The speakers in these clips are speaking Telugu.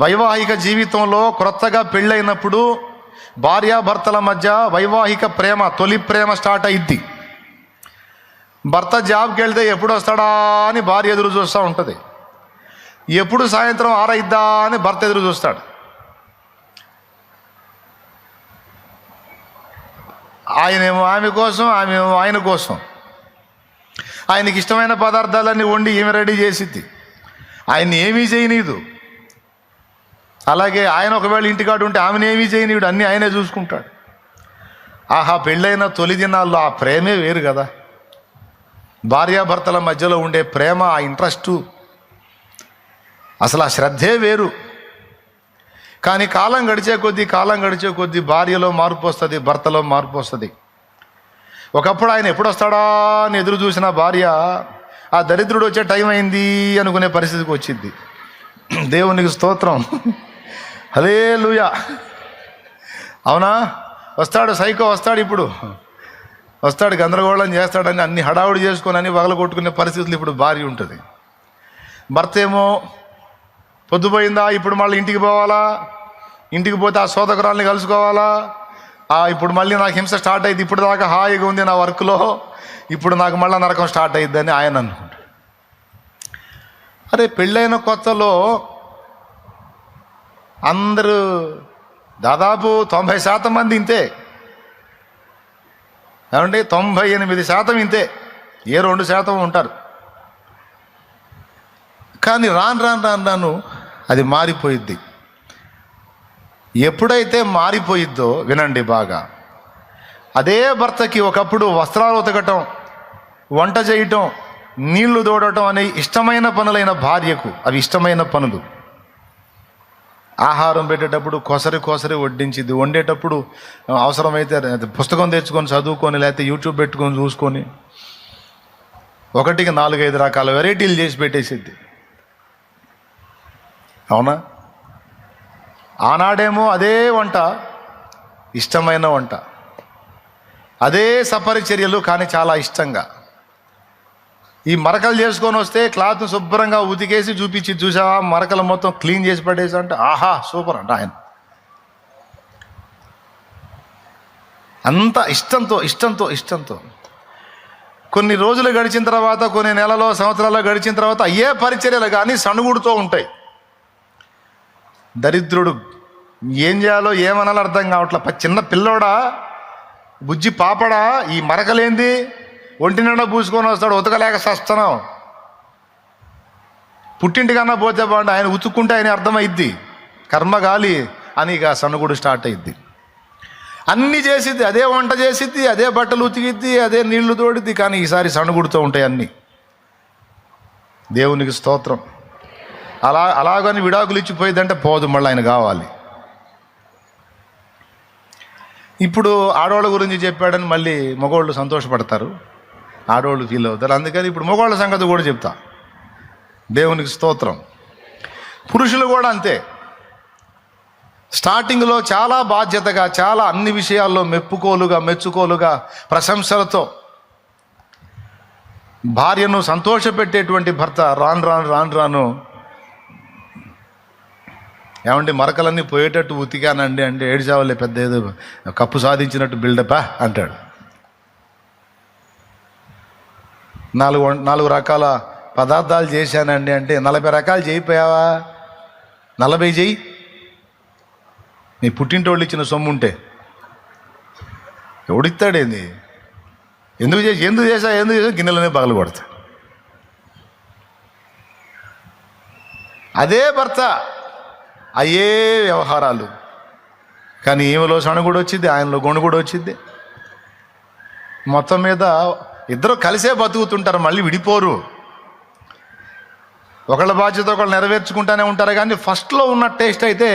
వైవాహిక జీవితంలో క్రొత్తగా పెళ్ళైనప్పుడు భార్యాభర్తల మధ్య వైవాహిక ప్రేమ తొలి ప్రేమ స్టార్ట్ అయింది భర్త జాబ్కి వెళ్తే ఎప్పుడు వస్తాడా అని భార్య ఎదురు చూస్తూ ఉంటుంది. ఎప్పుడు సాయంత్రం ఆరైద్దా అని భర్త ఎదురు చూస్తాడు. ఆయనేమో ఆమె కోసం ఆమె ఆయన కోసం. ఆయనకి ఇష్టమైన పదార్థాలన్నీ వండి ఏమి రెడీ చేసిద్ది. ఆయన్ని ఏమీ చేయనీదు అలాగే ఆయన ఒకవేళ ఇంటికాడు ఉంటే ఆమెను ఏమీ చేయనీయుడు అన్నీ ఆయనే చూసుకుంటాడు. ఆహా పెళ్ళైన తొలి దినాల్లో ఆ ప్రేమే వేరు కదా. భార్యాభర్తల మధ్యలో ఉండే ప్రేమ ఆ ఇంట్రెస్టు అసలు ఆ శ్రద్ధే వేరు. కానీ కాలం గడిచే కొద్దీ కాలం గడిచే కొద్దీ భార్యలో మార్పు వస్తుంది భర్తలో మార్పు వస్తుంది. ఒకప్పుడు ఆయన ఎప్పుడు వస్తాడా అని ఎదురు చూసిన భార్య ఆ దరిద్రుడు వచ్చే టైం అయింది అనుకునే పరిస్థితికి వచ్చింది. దేవునికి స్తోత్రం. హలే అవునా? వస్తాడు సైకో వస్తాడు ఇప్పుడు. వస్తాడు గందరగోళం చేస్తాడని అన్ని హడావుడి చేసుకొని అన్ని వగల కొట్టుకునే పరిస్థితులు ఇప్పుడు భారీ ఉంటుంది. భర్త ఏమో పొద్దుపోయిందా ఇప్పుడు మళ్ళీ ఇంటికి పోవాలా? ఇంటికి పోతే ఆ సోదకురాల్ని కలుసుకోవాలా? ఆ ఇప్పుడు మళ్ళీ నాకు హింస స్టార్ట్ అయింది ఇప్పుడు దాకా హాయిగా ఉంది నా వర్క్లో. ఇప్పుడు నాకు మళ్ళీ నరకం స్టార్ట్ అయ్యిద్దని ఆయన అనుకుంటాడు. అరే పెళ్ళైన కొత్తలో అందరూ దాదాపు తొంభై శాతం మంది ఇంతే. ఏమంటే తొంభై ఎనిమిది శాతం ఇంతే. ఏ రెండు శాతం ఉంటారు? కానీ రాను రాను రాను రాను అది మారిపోయిద్ది. ఎప్పుడైతే మారిపోయిద్దో వినండి బాగా. అదే భర్తకి ఒకప్పుడు వస్త్రాలు ఉతకటం వంట చేయటం నీళ్ళు దోడటం అనే ఇష్టమైన పనులైన భార్యకు అవి ఇష్టమైన పనులు. ఆహారం పెట్టేటప్పుడు కొసరి కొసరి వడ్డించింది. వండేటప్పుడు అవసరమైతే పుస్తకం తెచ్చుకొని చదువుకొని లేకపోతే యూట్యూబ్ పెట్టుకొని చూసుకొని ఒకటికి నాలుగైదు రకాల వెరైటీలు చేసి పెట్టేసిద్ది. అవునా? ఆనాడేమో అదే వంట ఇష్టమైన వంట. అదే సపరిచర్యలు కానీ చాలా ఇష్టంగా. ఈ మరకలు చేసుకొని వస్తే క్లాత్ శుభ్రంగా ఉతికేసి చూపించి చూసావా? మరకలు మొత్తం క్లీన్ చేసి పడేసి అంటే ఆహా సూపర్ అంట ఆయన. అంత ఇష్టంతో ఇష్టంతో ఇష్టంతో. కొన్ని రోజులు గడిచిన తర్వాత కొన్ని నెలలో సంవత్సరాలు గడిచిన తర్వాత అయ్యే పరిచర్యలు కానీ సణుగుడుతూ ఉంటాయి. దరిద్రుడు ఏం చేయాలో ఏమనాలో అర్థం కావట్లే. చిన్న పిల్లోడా బుజ్జి పాపడా ఈ మరకలేంది? ఒంటి నిండా పూసుకొని వస్తాడు ఉతకలేక సస్తనం. పుట్టింటికన్నా పోతే బాగుండు ఆయన ఉతుక్కుంటే ఆయన అర్థమైద్ది. కర్మ గాలి అని ఇక సన్నగుడు స్టార్ట్ అయింది అన్నీ చేసిద్ది అదే వంట చేసిద్ది అదే బట్టలు ఉతికిద్ది అదే నీళ్ళు తోడిద్ది కానీ ఈసారి సణుగుడుతూ ఉంటాయి అన్నీ. దేవునికి స్తోత్రం. అలా అలాగని విడాకులు ఇచ్చిపోయిందంటే పోదు మళ్ళీ ఆయన కావాలి. ఇప్పుడు ఆడవాళ్ళ గురించి చెప్పాడని మళ్ళీ మగవాళ్ళు సంతోషపడతారు. ఆడవాళ్ళు ఫీల్ అవుతారు. అందుకని ఇప్పుడు మగవాళ్ళ సంగతి కూడా చెప్తా. దేవునికి స్తోత్రం. పురుషులు కూడా అంతే. స్టార్టింగ్లో చాలా బాధ్యతగా చాలా అన్ని విషయాల్లో మెప్పుకోలుగా మెచ్చుకోలుగా ప్రశంసలతో భార్యను సంతోషపెట్టేటువంటి భర్త రాను రాను రాను రాను. ఏమంటే మరకలన్నీ పోయేటట్టు ఉతికానండి అంటే ఏడ్చావాలే పెద్ద ఏదో కప్పు సాధించినట్టు బిల్డపా అంటాడు. నాలుగు వం- నాలుగు రకాల పదార్థాలు చేశానండి అంటే నలభై రకాలు చేయిపోయావా? నలభై చేయి. నీ పుట్టింటోళ్ళు ఇచ్చిన సొమ్ము ఉంటే ఎవడిస్తాడేంది ఎందుకు చేసి ఎందుకు చేసా ఎందుకు చేసా? గిన్నెలనే పగలు కొడతా. అదే భర్త. అయ్యే వ్యవహారాలు. కానీ ఈమెలో సణుగుడు వచ్చింది ఆయనలో గొణుగుడు వచ్చింది మొత్తం మీద ఇద్దరు కలిసే బతుకుతుంటారు మళ్ళీ విడిపోరు. ఒకళ్ళ బాధ్యత ఒకళ్ళు నెరవేర్చుకుంటానే ఉంటారు కానీ ఫస్ట్లో ఉన్న టేస్ట్ అయితే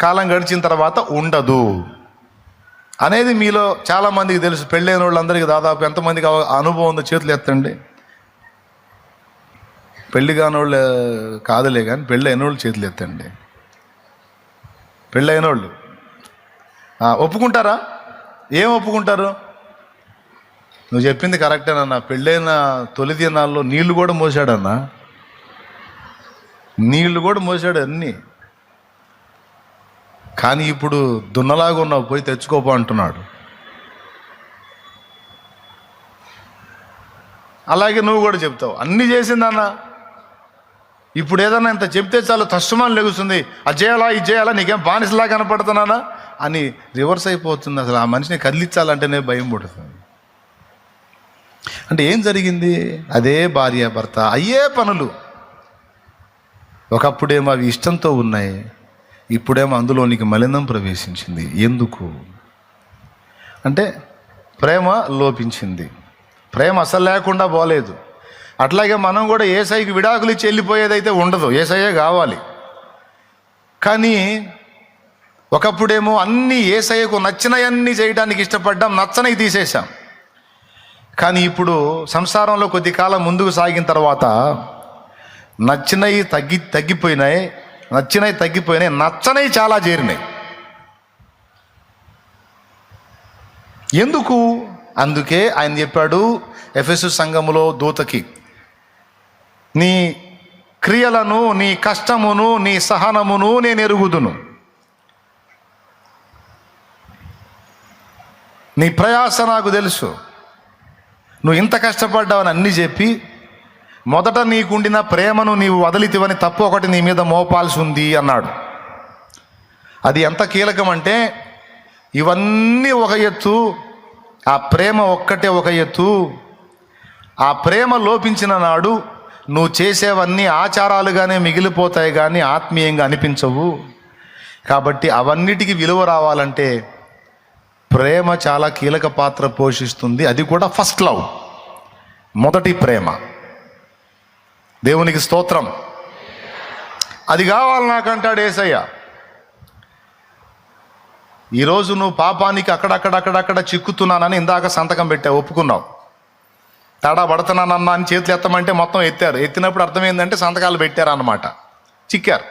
కాలం గడిచిన తర్వాత ఉండదు. అనేది మీలో చాలామందికి తెలుసు పెళ్ళైన వాళ్ళందరికీ దాదాపు ఎంతమందికి అనుభవం ఉందో చేతులు ఎత్తండి. పెళ్ళి కాని వాళ్ళు కాదులే కానీ పెళ్ళి అయిన వాళ్ళు చేతులు ఎత్తండి. పెళ్ళి అయిన వాళ్ళు ఒప్పుకుంటారా? ఏం ఒప్పుకుంటారు? నువ్వు చెప్పింది కరెక్టేనన్నా పెళ్ళైన తొలి దినాల్లో నీళ్ళు కూడా మోసాడన్నా. నీళ్ళు కూడా మోసాడు అన్నీ. కానీ ఇప్పుడు దున్నలాగా ఉన్నావు పోయి తెచ్చుకోపో అంటున్నాడు. అలాగే నువ్వు కూడా చెప్తావు. అన్నీ చేసిందన్న ఇప్పుడు ఏదన్నా ఇంత చెప్తే చాలు తష్టమని లెగుస్తుంది. అది చేయాలా ఇది చేయాలా నీకేం బానిసలా కనపడుతున్నానా? అని రివర్స్ అయిపోతుంది అసలు. ఆ మనిషిని కదిలించాలంటేనే భయం పుడుతుంది. అంటే ఏం జరిగింది? అదే భార్య భర్త అయ్యే పనులు. ఒకప్పుడేమో అవి ఇష్టంతో ఉన్నాయి ఇప్పుడేమో అందులోనికి మలినం ప్రవేశించింది. ఎందుకు? అంటే ప్రేమ లోపించింది. ప్రేమ అసలు లేకుండా పోలేదు. అట్లాగే మనం కూడా ఏసైకి విడాకులు ఇచ్చి వెళ్ళిపోయేదైతే ఉండదు. ఏసయ్యే కావాలి. కానీ ఒకప్పుడేమో అన్నీ ఏసయ్యకు నచ్చినవన్నీ చేయడానికి ఇష్టపడ్డాం నచ్చనవి తీసేశాం. కానీ ఇప్పుడు సంసారంలో కొద్ది కాలం ముందుకు సాగిన తర్వాత నచ్చినవి తగ్గి తగ్గిపోయినాయి నచ్చినవి తగ్గిపోయినాయి నచ్చనవి చాలా చేరినాయి. ఎందుకు? అందుకే ఆయన చెప్పాడు ఎఫ్ఎస్ సంఘములో దూతకి నీ క్రియలను నీ కష్టమును నీ సహనమును నేను ఎరుగుదును. నీ ప్రయాస నాకు తెలుసు. నువ్వు ఇంత కష్టపడ్డావని అన్నీ చెప్పి మొదట నీకుండిన ప్రేమను నీవు వదిలితివని తప్పు ఒకటి నీ మీద మోపాల్సి ఉంది అన్నాడు. అది ఎంత కీలకం అంటే ఇవన్నీ ఒక ఎత్తు ఆ ప్రేమ ఒక్కటే ఒక ఎత్తు ఆ ప్రేమ లోపించిన నాడు నువ్వు చేసేవన్నీ ఆచారాలుగానే మిగిలిపోతాయి కానీ ఆత్మీయంగా అనిపించవు. కాబట్టి అవన్నిటికీ విలువ రావాలంటే ప్రేమ చాలా కీలక పాత్ర పోషిస్తుంది. అది కూడా ఫస్ట్ లవ్ మొదటి ప్రేమ. దేవునికి స్తోత్రం. అది కావాలి నాకంటాడు ఏసయ్య. ఈరోజు నువ్వు పాపానికి అక్కడక్కడక్కడక్కడ చిక్కుతున్నానని ఇందాక సంతకం పెట్టావు. ఒప్పుకున్నావు. తడా పడుతున్నానన్నా అని చేతులు ఎత్తమంటే మొత్తం ఎత్తారు. ఎత్తినప్పుడు అర్థమైందంటే సంతకాలు పెట్టారు అన్నమాట చిక్కారు.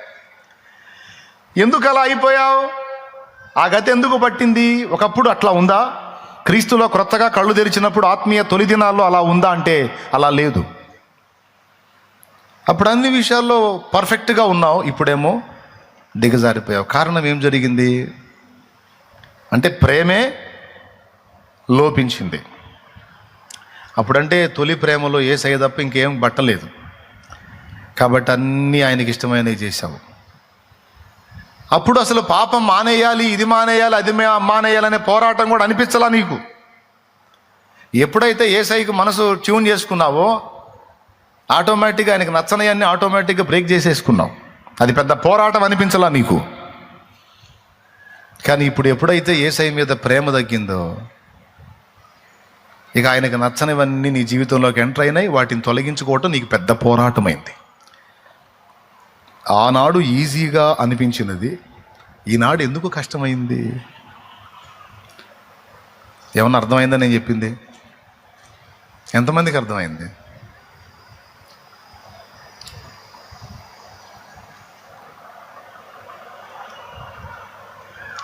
ఎందుకు అలా అయిపోయావు? ఆ గతి ఎందుకు పట్టింది? ఒకప్పుడు అట్లా ఉందా? క్రీస్తులో క్రొత్తగా కళ్ళు తెరిచినప్పుడు ఆత్మీయ తొలి దినాల్లో అలా ఉందా అంటే అలా లేదు. అప్పుడు అన్ని విషయాల్లో పర్ఫెక్ట్గా ఉన్నావు ఇప్పుడేమో దిగజారిపోయావు. కారణం ఏం జరిగింది? అంటే ప్రేమే లోపించింది. అప్పుడంటే తొలి ప్రేమలో ఏ సై తప్ప ఇంకేం బట్టలేదు. కాబట్టి అన్నీ ఆయనకి ఇష్టమైనవి చేశావు. అప్పుడు అసలు పాపం మానేయాలి ఇది మానేయాలి అది మే- మానేయాలనే పోరాటం కూడా అనిపించలా నీకు? ఎప్పుడైతే ఏసైకి మనసు ట్యూన్ చేసుకున్నావో ఆటోమేటిక్గా ఆయనకు నచ్చనవన్నీ ఆటోమేటిక్గా బ్రేక్ చేసేసుకున్నావు. అది పెద్ద పోరాటం అనిపించలా నీకు? కానీ ఇప్పుడు ఎప్పుడైతే ఏసై మీద ప్రేమ తగ్గిందో ఇక ఆయనకు నచ్చనివన్నీ నీ జీవితంలోకి ఎంటర్ అయినాయి వాటిని తొలగించుకోవటం నీకు పెద్ద పోరాటమైంది. ఆనాడు ఈజీగా అనిపించినది ఈనాడు ఎందుకు కష్టమైంది? ఏమన్నా అర్థమైందా నేను చెప్పింది? ఎంతమందికి అర్థమైంది?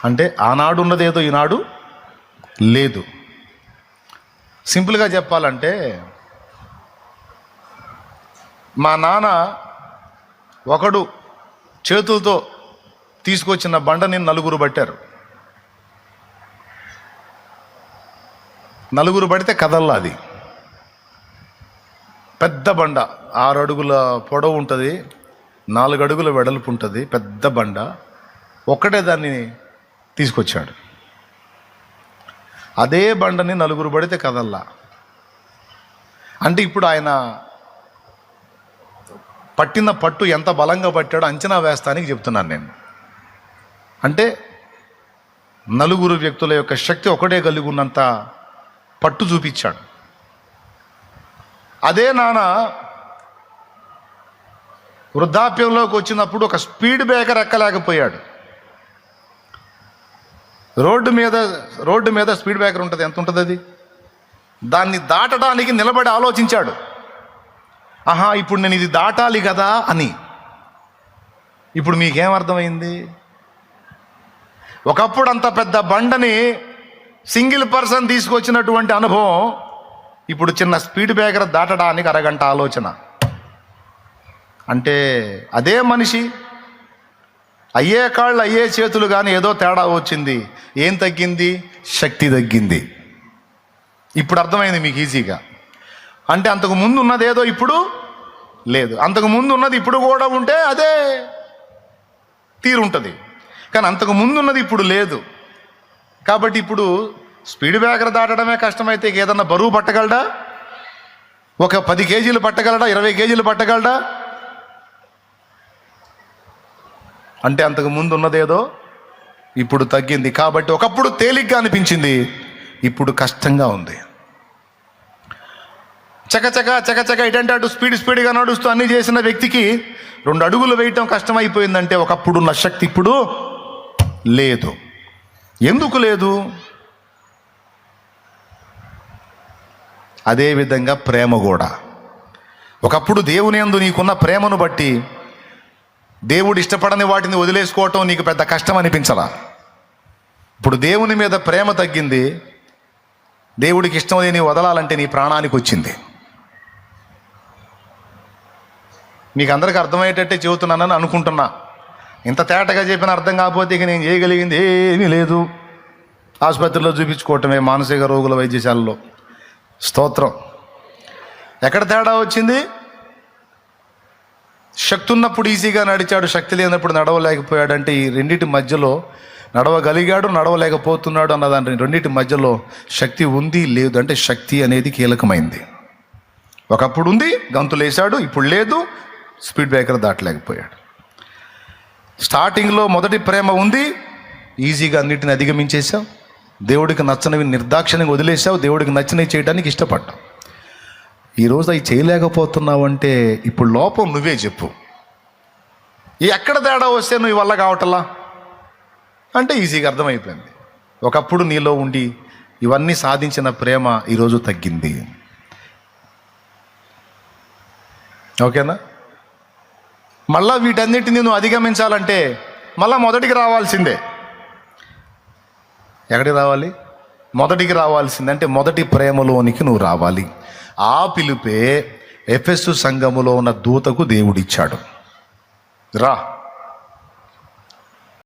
అంటే ఆనాడు ఉన్నది ఏదో ఈనాడు లేదు. సింపుల్గా చెప్పాలంటే మా నాన్న ఒకడు చేతులతో తీసుకొచ్చిన బండని నలుగురు పట్టారు. నలుగురు పడితే కదల్లా అది. పెద్ద బండ ఆరు అడుగుల పొడవు ఉంటుంది నాలుగు అడుగుల వెడల్పు ఉంటుంది పెద్ద బండ. ఒక్కటే దాన్ని తీసుకొచ్చాడు. అదే బండని నలుగురు పడితే కదల్లా అంటే ఇప్పుడు ఆయన పట్టిన పట్టు ఎంత బలంగా పట్టాడో అంచనా వేస్తానికి చెప్తున్నాను నేను. అంటే నలుగురు వ్యక్తుల యొక్క శక్తి ఒకటే కలిగి ఉన్నంత పట్టు చూపించాడు. అదే నాన్న వృద్ధాప్యంలోకి వచ్చినప్పుడు ఒక స్పీడ్ బ్రేకర్ ఎక్కలేకపోయాడు. రోడ్డు మీద రోడ్డు మీద స్పీడ్ బ్రేకర్ ఉంటుంది ఎంత ఉంటుంది అది? దాన్ని దాటడానికి నిలబడి ఆలోచించాడు. ఆహా ఇప్పుడు నేను ఇది దాటాలి కదా అని. ఇప్పుడు మీకేం అర్థమైంది? ఒకప్పుడు అంత పెద్ద బండని సింగిల్ పర్సన్ తీసుకొచ్చినటువంటి అనుభవం ఇప్పుడు చిన్న స్పీడ్ బ్రేకర్ దాటడానికి అరగంట ఆలోచన. అంటే అదే మనిషి అయ్యే కాళ్ళు అయ్యే చేతులు కానీ ఏదో తేడా వచ్చింది. ఏం తగ్గింది? శక్తి తగ్గింది. ఇప్పుడు అర్థమైంది మీకు ఈజీగా. అంటే అంతకు ముందు ఉన్నది ఏదో ఇప్పుడు లేదు. అంతకు ముందు ఉన్నది ఇప్పుడు కూడా ఉంటే అదే తీరుంటుంది. కానీ అంతకు ముందు ఉన్నది ఇప్పుడు లేదు. కాబట్టి ఇప్పుడు స్పీడ్ బ్రేకర్ దాటడమే కష్టమైతే ఏదన్నా బరువు పట్టగలడా? ఒక పది కేజీలు పట్టగలడా? ఇరవై కేజీలు పట్టగలడా? అంటే అంతకు ముందు ఉన్నదేదో ఇప్పుడు తగ్గింది. కాబట్టి ఒకప్పుడు తేలిగ్గా అనిపించింది. ఇప్పుడు కష్టంగా ఉంది. చకచక చకచక ఇటంటే అటు స్పీడ్ స్పీడ్గా నడుస్తూ అన్ని చేసిన వ్యక్తికి రెండు అడుగులు వేయటం కష్టమైపోయిందంటే ఒకప్పుడు ఉన్న శక్తి ఇప్పుడు లేదు. ఎందుకు లేదు? అదేవిధంగా ప్రేమ కూడా. ఒకప్పుడు దేవుని యందు నీకున్న ప్రేమను బట్టి దేవుడు ఇష్టపడని వాటిని వదిలేసుకోవటం నీకు పెద్ద కష్టం అనిపించలా ఇప్పుడు దేవుని మీద ప్రేమ తగ్గింది దేవుడికి ఇష్టం లేని వదలాలంటే నీ ప్రాణానికి వచ్చింది. మీకు అందరికి అర్థమయ్యేటట్టే చెబుతున్నానని అనుకుంటున్నా. ఇంత తేటగా చెప్పిన అర్థం కాకపోతే ఇక నేను చేయగలిగింది ఏమీ లేదు. ఆసుపత్రిలో చూపించుకోవటమే మానసిక రోగుల వైద్యశాలలో. స్తోత్రం. ఎక్కడ తేడా వచ్చింది? శక్తి ఉన్నప్పుడు ఈజీగా నడిచాడు శక్తి లేనప్పుడు నడవలేకపోయాడు అంటే ఈ రెండింటి మధ్యలో నడవగలిగాడు నడవలేకపోతున్నాడు అన్న దాని రెండింటి మధ్యలో శక్తి ఉంది లేదు అంటే శక్తి అనేది కీలకమైంది. ఒకప్పుడు ఉంది గంతులేశాడు ఇప్పుడు లేదు స్పీడ్ బ్రేకర్ దాటలేకపోయాడు. స్టార్టింగ్లో మొదటి ప్రేమ ఉంది ఈజీగా అన్నిటిని అధిగమించేశావు దేవుడికి నచ్చనివి నిర్దాక్షిణ్యంగా వదిలేసావు దేవుడికి నచ్చినవి చేయడానికి ఇష్టపడ్డావు. ఈరోజు అవి చేయలేకపోతున్నావు అంటే ఇప్పుడు లోపం నువ్వే చెప్పు. ఎక్కడ తేడా వస్తే నువ్వు వల్ల కావటలా? అంటే ఈజీగా అర్థమైపోయింది. ఒకప్పుడు నీలో ఉండి ఇవన్నీ సాధించిన ప్రేమ ఈరోజు తగ్గింది. ఓకేనా? మళ్ళా వీటన్నిటిని నువ్వు అధిగమించాలంటే మళ్ళా మొదటికి రావాల్సిందే. ఎక్కడికి రావాలి? మొదటికి రావాల్సిందే అంటే మొదటి ప్రేమలోనికి నువ్వు రావాలి. ఆ పిలుపే ఎఫెస్సు సంఘములో ఉన్న దూతకు దేవుడిచ్చాడు. రా.